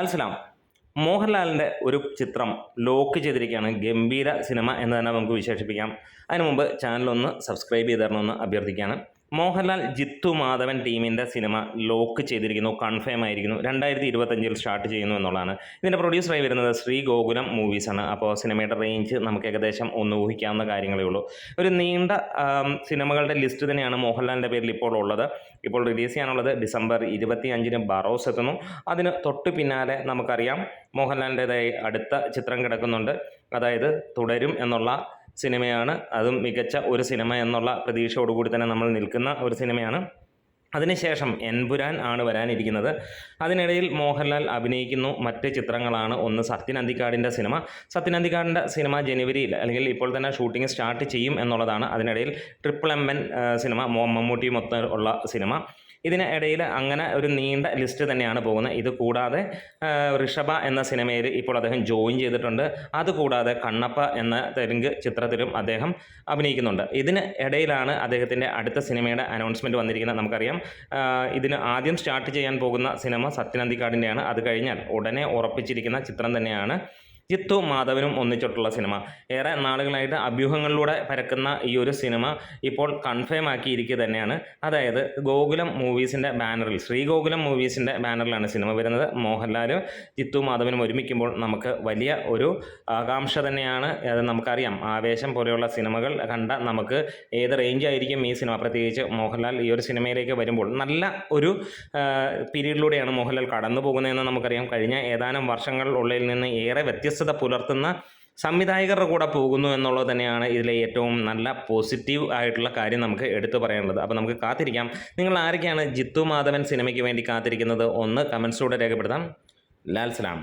മനസ്സിലാവും മോഹൻലാലിന്റെ ഒരു ചിത്രം ലോക്ക് ചെയ്തിരിക്കുകയാണ് ഗംഭീര സിനിമ എന്ന് തന്നെ നമുക്ക് വിശേഷിപ്പിക്കാം. അതിനു മുമ്പ് ചാനലൊന്ന് സബ്സ്ക്രൈബ് ചെയ്ത് തരണമെന്ന് അഭ്യർത്ഥിക്കുകയാണ്. മോഹൻലാൽ ജിത്തു മാധവൻ ടീമിന്റെ സിനിമ ലോക്ക് ചെയ്തിരിക്കുന്നു കൺഫേം ആയിരിക്കുന്നു. രണ്ടായിരത്തി ഇരുപത്തഞ്ചിൽ സ്റ്റാർട്ട് ചെയ്യുന്നു എന്നുള്ളതാണ്. ഇതിന്റെ പ്രൊഡ്യൂസറായി വരുന്നത് ശ്രീ ഗോകുലം മൂവീസാണ് അപ്പോൾ സിനിമയുടെ റേഞ്ച് നമുക്ക് ഏകദേശം ഒന്ന് ഊഹിക്കാവുന്ന കാര്യങ്ങളേ ഉള്ളൂ. ഒരു നീണ്ട സിനിമകളുടെ ലിസ്റ്റ് തന്നെയാണ് മോഹൻലാലിന്റെ പേരിൽ ഇപ്പോൾ ഉള്ളത്. ഇപ്പോൾ റിലീസ് ചെയ്യാനുള്ളത് ഡിസംബർ ഇരുപത്തി അഞ്ചിന് ബറോസ് എത്തുന്നു. അതിന് തൊട്ട് പിന്നാലെ നമുക്കറിയാം മോഹൻലാലിന്റെതായി അടുത്ത ചിത്രം കിടക്കുന്നുണ്ട്. അതായത് തുടരും എന്നുള്ള സിനിമയാണ്. അതും മികച്ച ഒരു സിനിമ എന്നുള്ള പ്രതീക്ഷയോടുകൂടി തന്നെ നമ്മൾ നിൽക്കുന്ന ഒരു സിനിമയാണ്. അതിനുശേഷം എൻപുരാൻ ആണ് വരാനിരിക്കുന്നത്. അതിനിടയിൽ മോഹൻലാൽ അഭിനയിക്കുന്നു. മറ്റ് ചിത്രങ്ങളാണ്. ഒന്ന് സത്യൻ അന്തിക്കാടിന്റെ സിനിമ. സത്യൻ അന്തിക്കാടിന്റെ സിനിമ ജനുവരിയിൽ അല്ലെങ്കിൽ ഇപ്പോൾ തന്നെ ഷൂട്ടിംഗ് സ്റ്റാർട്ട് ചെയ്യും എന്നുള്ളതാണ്. അതിനിടയിൽ triple M N cinema Mammootty മൊത്തം ഉള്ള സിനിമ. ഇതിന് ഇടയിൽ അങ്ങനെ ഒരു നീണ്ട ലിസ്റ്റ് തന്നെയാണ് പോകുന്നത്. ഇത് കൂടാതെ ഋഷഭ എന്ന സിനിമയിൽ ഇപ്പോൾ അദ്ദേഹം ജോയിൻ ചെയ്തിട്ടുണ്ട്. അതുകൂടാതെ കണ്ണപ്പ എന്ന തെലുങ്ക് ചിത്രത്തിലും അദ്ദേഹം അഭിനയിക്കുന്നുണ്ട്. ഇതിന് ഇടയിലാണ് അദ്ദേഹത്തിന്റെ അടുത്ത സിനിമയുടെ അനൗൺസ്മെന്റ് വന്നിരിക്കുന്നത് നമുക്കറിയാം. ഇതിന് ആദ്യം സ്റ്റാർട്ട് ചെയ്യാൻ പോകുന്ന സിനിമ സത്യനന്ദിക്കാടിന്റെയാണ് അത് കഴിഞ്ഞാൽ ഉടനെ ഉറപ്പിച്ചിരിക്കുന്ന ചിത്രം തന്നെയാണ്. ജിത്തു മാധവനും ഒന്നിച്ചിട്ടുള്ള സിനിമ. ഏറെ നാളുകളായിട്ട് അഭ്യൂഹങ്ങളിലൂടെ പരക്കുന്ന ഈ ഒരു സിനിമ ഇപ്പോൾ കൺഫേം ആക്കിയിരിക്കുക തന്നെയാണ്. അതായത് ഗോകുലം മൂവീസിന്റെ ബാനറിൽ ശ്രീ ഗോകുലം മൂവീസിന്റെ ബാനറിലാണ് സിനിമ വരുന്നത്. മോഹൻലാലും ജിത്തു മാധവനും ഒരുമിക്കുമ്പോൾ നമുക്ക് വലിയ ഒരു ആകാംക്ഷ തന്നെയാണ്. അത് നമുക്കറിയാം. ആവേശം പോലെയുള്ള സിനിമകൾ കണ്ട നമുക്ക് ഏത് റേഞ്ച് ആയിരിക്കും ഈ സിനിമ? പ്രത്യേകിച്ച് മോഹൻലാൽ ഈ ഒരു സിനിമയിലേക്ക് വരുമ്പോൾ നല്ല ഒരു പീരീഡിലൂടെയാണ് മോഹൻലാൽ കടന്നു പോകുന്നതെന്ന് നമുക്കറിയാം. കഴിഞ്ഞ ഏതാനും വർഷങ്ങൾ ഉള്ളിൽ നിന്ന് ഏറെ വ്യത്യസ്തത പുലർത്തുന്ന സംവിധായകരുടെ കൂടെ പോകുന്നു എന്നുള്ളത് തന്നെയാണ് ഇതിലെ ഏറ്റവും നല്ല പോസിറ്റീവ് ആയിട്ടുള്ള കാര്യം നമുക്ക് എടുത്തു പറയാനുള്ളത്. അപ്പോൾ നമുക്ക് കാത്തിരിക്കാം. നിങ്ങൾ ആരൊക്കെയാണ് ജിത്തു മാധവൻ സിനിമയ്ക്ക് വേണ്ടി കാത്തിരിക്കുന്നത്? ഒന്ന് കമൻസിലൂടെ രേഖപ്പെടുത്താം. ലാൽ സലാം.